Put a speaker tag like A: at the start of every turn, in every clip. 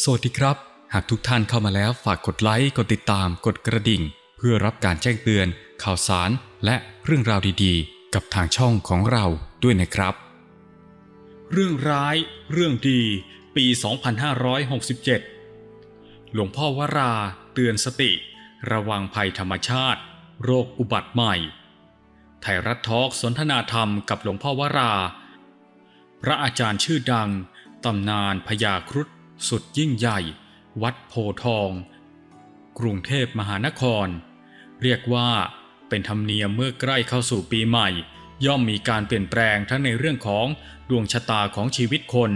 A: สวัสดีครับ หากทุกท่านเข้ามาแล้วฝากกดไลค์ กดติดตาม กดกระดิ่ง เพื่อรับการแจ้งเตือน ข่าวสาร และเรื่องราวดีๆ กับทางช่องของเราด้วยนะครับ
B: เรื่องร้าย เรื่องดี ปี 2567 หลวงพ่อวรา เตือนสติ ระวังภัยธรรมชาติ โรคอุบัติใหม่ ไทยรัฐทอล์กสนทนาธรรมกับหลวงพ่อวรา พระอาจารย์ชื่อดัง ตำนานพญาครุฑ สุดยิ่งใหญ่ วัดโพทอง กรุงเทพมหานคร เรียกว่าเป็นธรรมเนียมเมื่อใกล้เข้าสู่ปีใหม่ ย่อมมีการเปลี่ยนแปลงทั้งในเรื่องของดวงชะตาของชีวิตคน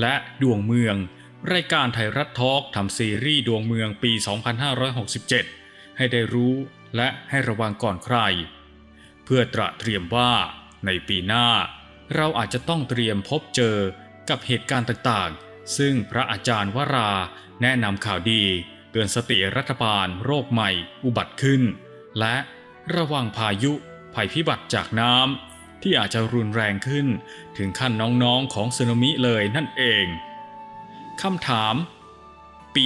B: และดวงเมือง รายการไทยรัฐทอล์กทำซีรีส์ดวงเมืองปี 2567 ให้ได้รู้และให้ระวังก่อนใคร เพื่อตระเตรียมว่าในปีหน้า เราอาจจะต้องเตรียมพบเจอกับเหตุการณ์ต่างๆ ซึ่งพระอาจารย์วราแนะนำข่าวดี เตือนสติรัฐบาลโรคใหม่ อุบัติขึ้น และระวังพายุภัยพิบัติจากน้ำที่อาจจะรุนแรงขึ้น ถึงขั้นน้องๆของสึนามิเลยนั่นเองคำถาม ปี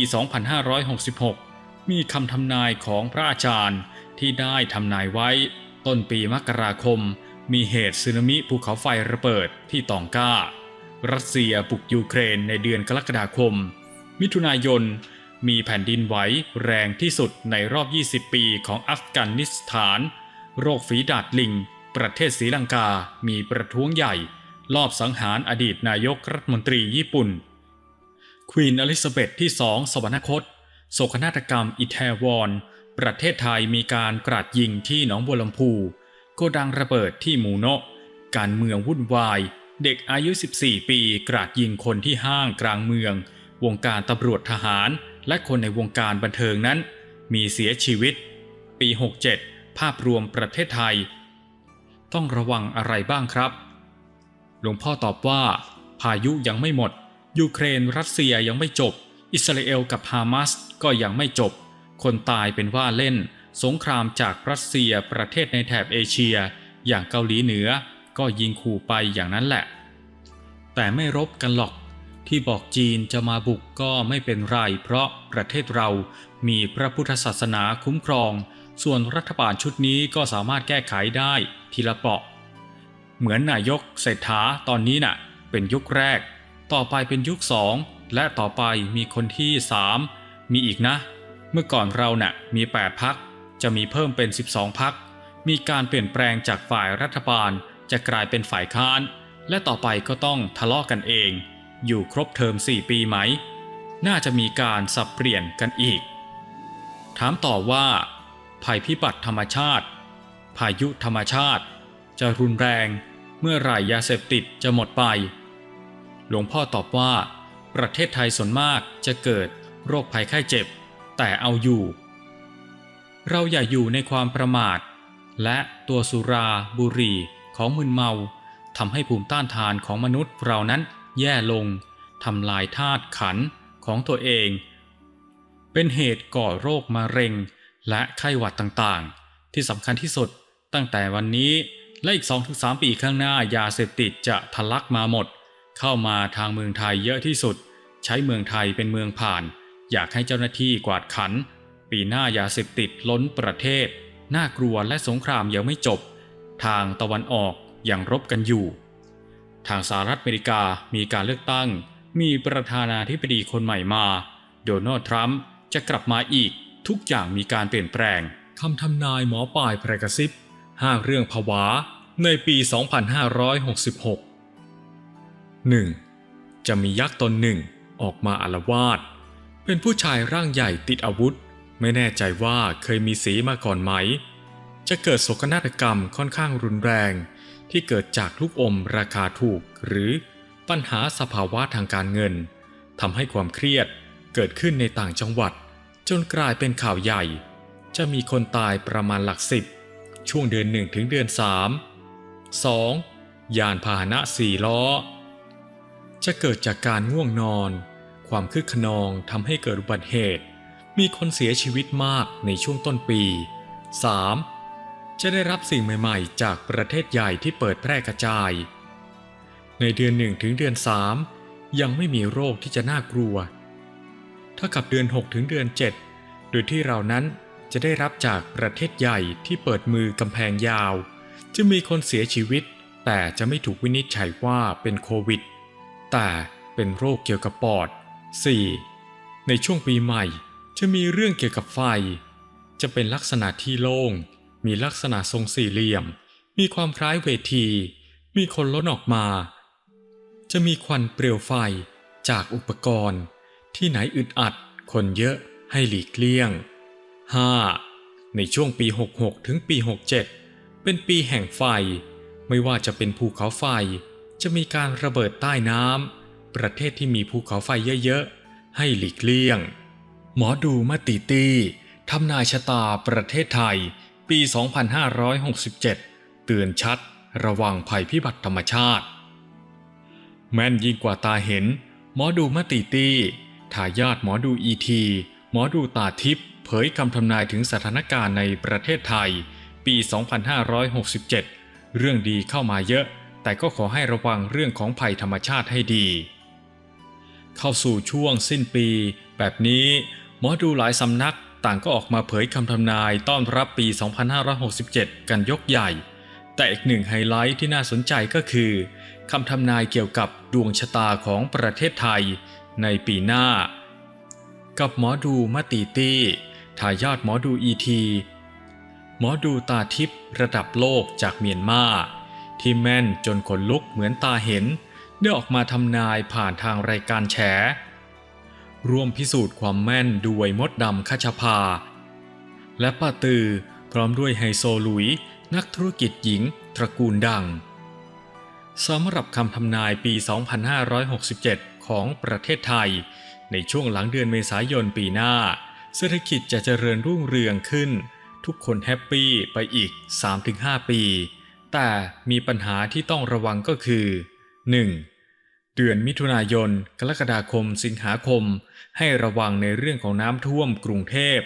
B: 2566 มีคำทำนายของพระอาจารย์ที่ได้ทำนายไว้ ต้นปีมกราคม มีเหตุสึนามิภูเขาไฟระเบิดที่ตองก้า รัสเซียบุกยูเครนในเดือนกรกฎาคม มิถุนายน มีแผ่นดินไหวแรงที่สุดในรอบ 20 ปีของอัฟกานิสถาน โรคฝีดาดลิง ประเทศศรีลังกา มีประท้วงใหญ่ ลอบสังหารอดีตนายกรัฐมนตรีญี่ปุ่น ควีนอลิซาเบธที่สองสวรรคต โศกนาฏกรรมอิแทวอน ประเทศไทยมีการกราดยิงที่หนองบัวลำพู โกดังระเบิดที่หมูโนะการเมืองวุ่นวาย เด็กอายุ 14 ปีกราดยิงคนที่ห้างกลางเมือง วงการตำรวจทหาร และคนในวงการบันเทิงนั้น มีเสียชีวิต ปี 67 ภาพรวมประเทศไทย ต้องระวังอะไรบ้างครับ หลวงพ่อตอบว่า พายุยังไม่หมด ยูเครนรัสเซียยังไม่จบ อิสราเอลกับฮามาสก็ยังไม่จบ คนตายเป็นว่าเล่น สงครามจากรัสเซียประเทศในแถบเอเชีย อย่างเกาหลีเหนือ ก็ยิงขู่ไปอย่างนั้นแหละ แต่ไม่รบกันหรอกที่บอกจีนจะมาบุกก็ไม่เป็นไร เพราะประเทศเรามีพระพุทธศาสนาคุ้มครอง ส่วนรัฐบาลชุดนี้ก็สามารถแก้ไขได้ทีละเปราะ เหมือนนายกเศรษฐาตอนนี้น่ะ เป็นยุคแรก ต่อไปเป็นยุคสองและต่อไปมีคนที่สามมีอีกนะ เมื่อก่อนเราน่ะมี 8 พัก จะมีเพิ่มเป็น 12 พัก มีการเปลี่ยนแปลงจากฝ่ายรัฐบาล จะกลายเป็นฝ่ายค้าน และต่อไปก็ต้องทะเลาะกันเอง อยู่ครบเทอม 4 ปีไหม น่าจะมีการสับเปลี่ยนกันอีก ถามต่อว่า ภัยพิบัติธรรมชาติ พายุธรรมชาติ จะรุนแรงเมื่อไหร่ยาเสพติดจะหมดไป หลวงพ่อตอบว่า ประเทศไทยส่วนมากจะเกิดโรคภัยไข้เจ็บ แต่เอาอยู่ เราอย่าอยู่ในความประมาทและตัวสุราบุรี ของมึนเมาทำให้ภูมิต้านทานของมนุษย์เรานั้นแย่ลงทำลายธาตุขันของตัวเอง เป็นเหตุก่อโรคมะเร็งและไข้หวัดต่างๆ ที่สำคัญที่สุดตั้งแต่วันนี้และอีก 2-3 ปีข้างหน้ายาเสพติดจะทะลักมาหมด เข้ามาทางเมืองไทยเยอะที่สุด ใช้เมืองไทยเป็นเมืองผ่าน อยากให้เจ้าหน้าที่กวาดขัน ปีหน้ายาเสพติดล้นประเทศ น่ากลัวและสงครามยังไม่จบ ทางตะวันออกยังรบกันอยู่ ทางสหรัฐอเมริกามีการเลือกตั้ง มีประธานาธิบดีคนใหม่มา โดนัลด์ทรัมป์จะกลับมาอีกทุกอย่างมีการเปลี่ยนแปลงคำทำนายหมอปลายแพรกซิบห้าเรื่องผวาในปี 2566 1. จะมียักษ์ตนหนึ่งออกมาอารวาสเป็นผู้ชายร่างใหญ่ติดอาวุธ ไม่แน่ใจว่าเคยมีสีมาก่อนไหม จะเกิดโศกนาฏกรรมค่อนข้างรุนแรง ที่เกิดจากลูกอมราคาถูก หรือปัญหาสภาวะทางการเงินทำให้ความเครียดเกิดขึ้นในต่างจังหวัด จนกลายเป็นข่าวใหญ่ จะมีคนตายประมาณหลักสิบ ช่วงเดือนหนึ่งถึงเดือน3 2. ยานพาหนะสี่ล้อ จะเกิดจากการง่วงนอน ความคึกขนองทำให้เกิดอุบัติเหตุ มีคนเสียชีวิตมากในช่วงต้นปี 3. จะได้รับสิ่งใหม่ๆ จากประเทศใหญ่ที่เปิดแพร่กระจาย ในเดือนหนึ่งถึงเดือน3ยังไม่มีโรคที่จะน่ากลัว เท่ากับเดือน 6 ถึงเดือน 7 โดยที่เรานั้นจะได้รับจากประเทศใหญ่ที่เปิดมือกำแพงยาว จะมีคนเสียชีวิต แต่จะไม่ถูกวินิจฉัยว่าเป็นโควิด แต่เป็นโรคเกี่ยวกับปอด 4. ในช่วงปีใหม่จะมีเรื่องเกี่ยวกับไฟ จะเป็นลักษณะที่โล่ง มีลักษณะทรงสี่เหลี่ยม มีความคล้ายเวที มีคนล้นออกมา จะมีควันเปลวไฟจากอุปกรณ์ ที่ไหนอึดอัด คนเยอะให้หลีกเลี่ยง 5. ในช่วงปี 66 ถึงปี 67 เป็นปีแห่งไฟ ไม่ว่าจะเป็นภูเขาไฟ จะมีการระเบิดใต้น้ำ ประเทศที่มีภูเขาไฟเยอะๆ ให้หลีกเลี่ยง หมอดูมาติตี้ทำนายชะตาประเทศไทย ปี 2567 เตือนชัดระวังภัยพิบัติธรรมชาติ แม่นยิ่งกว่าตาเห็น หมอดูมติตีทายาทหมอดูอีที หมอดูตาทิพย์เผยคำทำนายถึงสถานการณ์ในประเทศไทย ปี 2567 เรื่องดีเข้ามาเยอะ แต่ก็ขอให้ระวังเรื่องของภัยธรรมชาติให้ดี เข้าสู่ช่วงสิ้นปี แบบนี้ หมอดูหลายสำนัก ต่างก็ออกมาเผยคำทำนายต้อนรับปี 2567 กันยกใหญ่ แต่อีกหนึ่งไฮไลท์ที่น่าสนใจก็คือคำทำนายเกี่ยวกับดวงชะตาของประเทศไทยในปีหน้า กับหมอดูมาตีตี้ทายาทหมอดูอีทีหมอดูตาทิพย์ระดับโลกจากเมียนมาที่แม่นจนขนลุกเหมือนตาเห็น ได้ออกมาทำนายผ่านทางรายการแฉ ร่วมพิสูจน์ความแม่นด้วยมดดำคชภา และป้าตือพร้อมด้วยไฮโซลุย นักธุรกิจหญิง ตระกูลดังสำหรับคำทำนายปี 2567 ของประเทศไทย ในช่วงหลังเดือนเมษายนปีหน้า เศรษฐกิจจะเจริญรุ่งเรืองขึ้น ทุกคนแฮปปี้ไปอีก 3-5 ปี แต่มีปัญหาที่ต้องระวังก็คือ 1. เดือนมิถุนายน กรกฎาคม สิงหาคม ให้ระวังในเรื่องของน้ำท่วมกรุงเทพ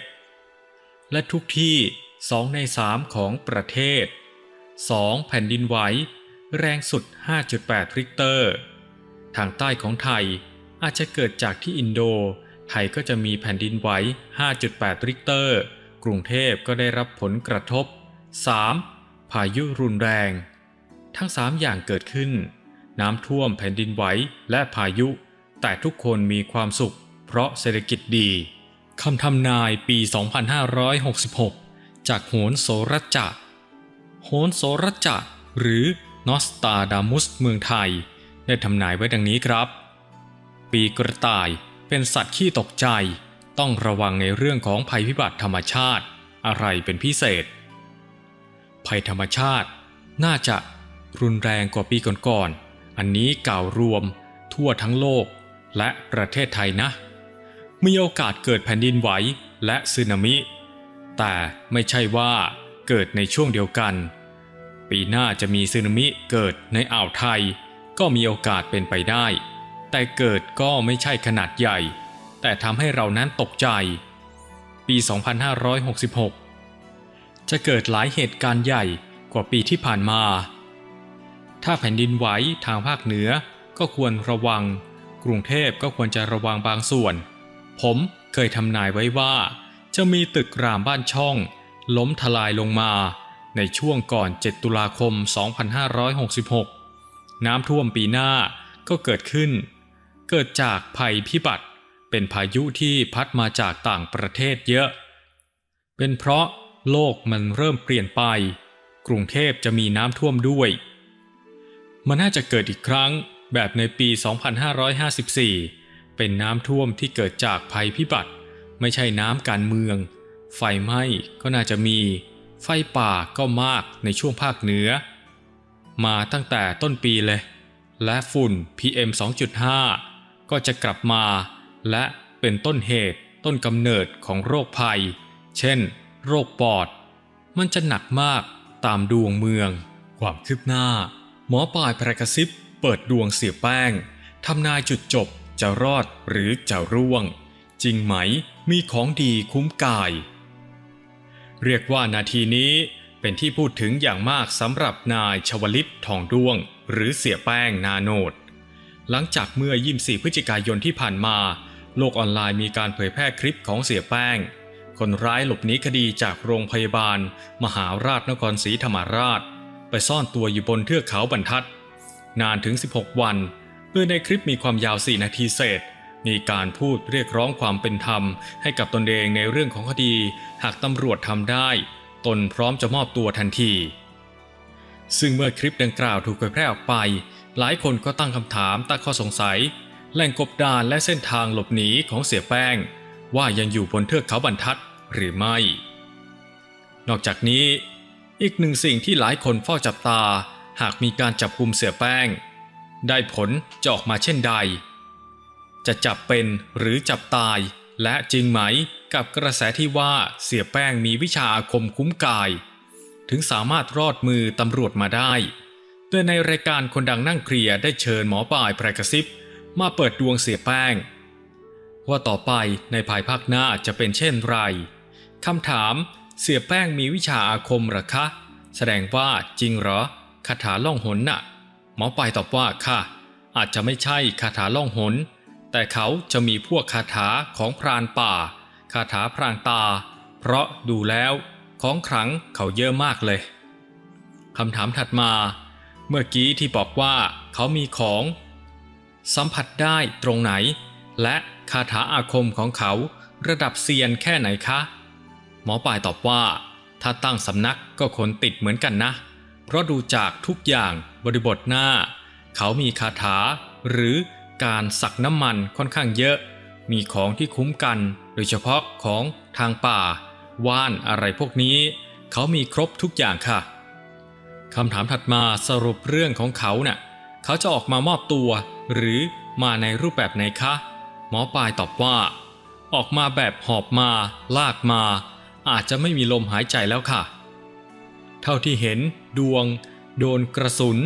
B: และทุกที่2ใน3ของประเทศ 2. แผ่นดินไหว แรงสุด 5.8 ริกเตอร์ ทางใต้ของไทยอาจจะเกิดจากที่อินโด ไทยก็จะมีแผ่นดินไหว 5.8 ริกเตอร์ กรุงเทพก็ได้รับผลกระทบ 3. พายุรุนแรง ทั้ง 3 อย่างเกิดขึ้น น้ำท่วมแผ่นดินไหวและพายุ แต่ทุกคนมีความสุข เพราะเศรษฐกิจดีคำทำนายปี 2566 จากโหนโสรจะโหนโสรจะหรือนอสตาดามุสเมืองไทย ได้ทำนายไว้ดังนี้ครับ ปีกระต่ายเป็นสัตว์ขี้ตกใจ ต้องระวังในเรื่องของภัยพิบัติธรรมชาติ อะไรเป็นพิเศษ ภัยธรรมชาติ น่าจะรุนแรงกว่าปีก่อนๆ อันนี้กล่าวรวม ทั่วทั้งโลกและประเทศไทยนะ มีโอกาสเกิดแผ่นดินไหวและสึนามิ แต่ไม่ใช่ว่าเกิดในช่วงเดียวกัน ปีหน้าจะมีสึนามิเกิดในอ่าวไทย ก็มีโอกาสเป็นไปได้ แต่เกิดก็ไม่ใช่ขนาดใหญ่ แต่ทำให้เรานั้นตกใจ ปี 2566 จะเกิดหลายเหตุการณ์ใหญ่กว่าปีที่ผ่านมา ถ้าแผ่นดินไหวทางภาคเหนือก็ควรระวัง กรุงเทพก็ควรจะระวังบางส่วน ผมเคยทำนายไว้ว่า จะมีตึกรามบ้านช่อง ล้มทลายลงมา ในช่วงก่อน 7 ตุลาคม 2566 น้ำท่วมปีหน้าก็เกิดขึ้น เกิดจากภัยพิบัติ เป็นพายุที่พัดมาจากต่างประเทศเยอะ เป็นเพราะโลกมันเริ่มเปลี่ยนไป กรุงเทพจะมีน้ำท่วมด้วย มันน่าจะเกิดอีกครั้งแบบในปี 2554 เป็นน้ำท่วมที่เกิดจากภัยพิบัติ ไม่ใช่น้ำการเมือง ไฟไหม้ก็น่าจะมี ไฟป่าก็มากในช่วงภาคเหนือ มาตั้งแต่ต้นปีเลย และฝุ่น PM 2.5 ก็จะกลับมา และเป็นต้นเหตุต้นกำเนิดของโรคภัย เช่น โรคปอด มันจะหนักมากตามดวงเมือง ความคืบหน้า หมอปลายประกระซิบเปิดดวงเสียแป้งทำนายจุดจบจะรอดหรือจะร่วง จริงไหมมีของดีคุ้มกาย เรียกว่านาทีนี้เป็นที่พูดถึงอย่างมากสำหรับนายชวลิตทองด้วง หรือเสียแป้งนาโนด หลังจากเมื่อ 24 พฤศจิกายนที่ผ่านมา โลกออนไลน์มีการเผยแพร่คลิปของเสียแป้ง คนร้ายหลบหนีคดีจากโรงพยาบาล มหาราชนครศรีธรรมราช ไปซ่อนตัวอยู่บนเทือกเขาบรรทัด นานถึง 16 วันโดยในคลิปมีความยาว 4 นาทีเศษ มีการพูดเรียกร้องความเป็นธรรม ให้กับตนเองในเรื่องของคดี หากตำรวจทำได้ ตนพร้อมจะมอบตัวทันที ซึ่งเมื่อคลิปดังกล่าวถูกเผยแพร่ออกไป หลายคนก็ตั้งคำถามตั้งข้อสงสัยแหล่งกบดานและเส้นทางหลบหนีของเสียแป้ง ว่ายังอยู่บนเทือกเขาบรรทัดหรือไม่ นอกจากนี้ อีกหนึ่งสิ่งที่หลายคนเฝ้าจับตา หากมีการจับกลุ่มเสียแป้ง ได้ผลจะออกมาเช่นใด จะจับเป็นหรือจับตาย และจริงไหมกับกระแสที่ว่าเสียแป้งมีวิชาอาคมคุ้มกาย ถึงสามารถรอดมือตำรวจมาได้โดยในรายการคนดังนั่งเคลียร์ได้เชิญหมอปลายไพรกระซิบมาเปิดดวงเสียแป้ง ว่าต่อไปในภายภาคหน้าจะเป็นเช่นไรคำถาม เสียแป้งมีวิชาอาคมหรอคะ แสดงว่าจริงเหรอคาถาล่องหนน่ะ หมอปลายตอบว่าค่ะ อาจจะไม่ใช่คาถาล่องหน แต่เขาจะมีพวกคาถาของพรานป่า คาถาพรางตา เพราะดูแล้วของขลังเขาเยอะมากเลยคำถามถัดมา เมื่อกี้ที่บอกว่าเขามีของ สัมผัสได้ตรงไหน และคาถาอาคมของเขาระดับเซียนแค่ไหนคะ มอปลายตอบว่า ถ้าตั้งสำนักก็คนติดเหมือนกันนะ เพราะดูจากทุกอย่างบริบทหน้า เขามีคาถา หรือการสักน้ำมันค่อนข้างเยอะ มีของที่คุ้มกัน โดยเฉพาะของทางป่า ว่านอะไรพวกนี้ เขามีครบทุกอย่างค่ะคำถามถัดมาสรุปเรื่องของเขาเนะ่ะเขาจะออกมามอบตัว หรือมาในรูปแบบไหนคะ หมอปลายตอบว่า ออกมาแบบหอบมา ลากมา อาจจะไม่มีลมหายใจแล้วค่ะ เท่าที่เห็นดวง โดนกระสุน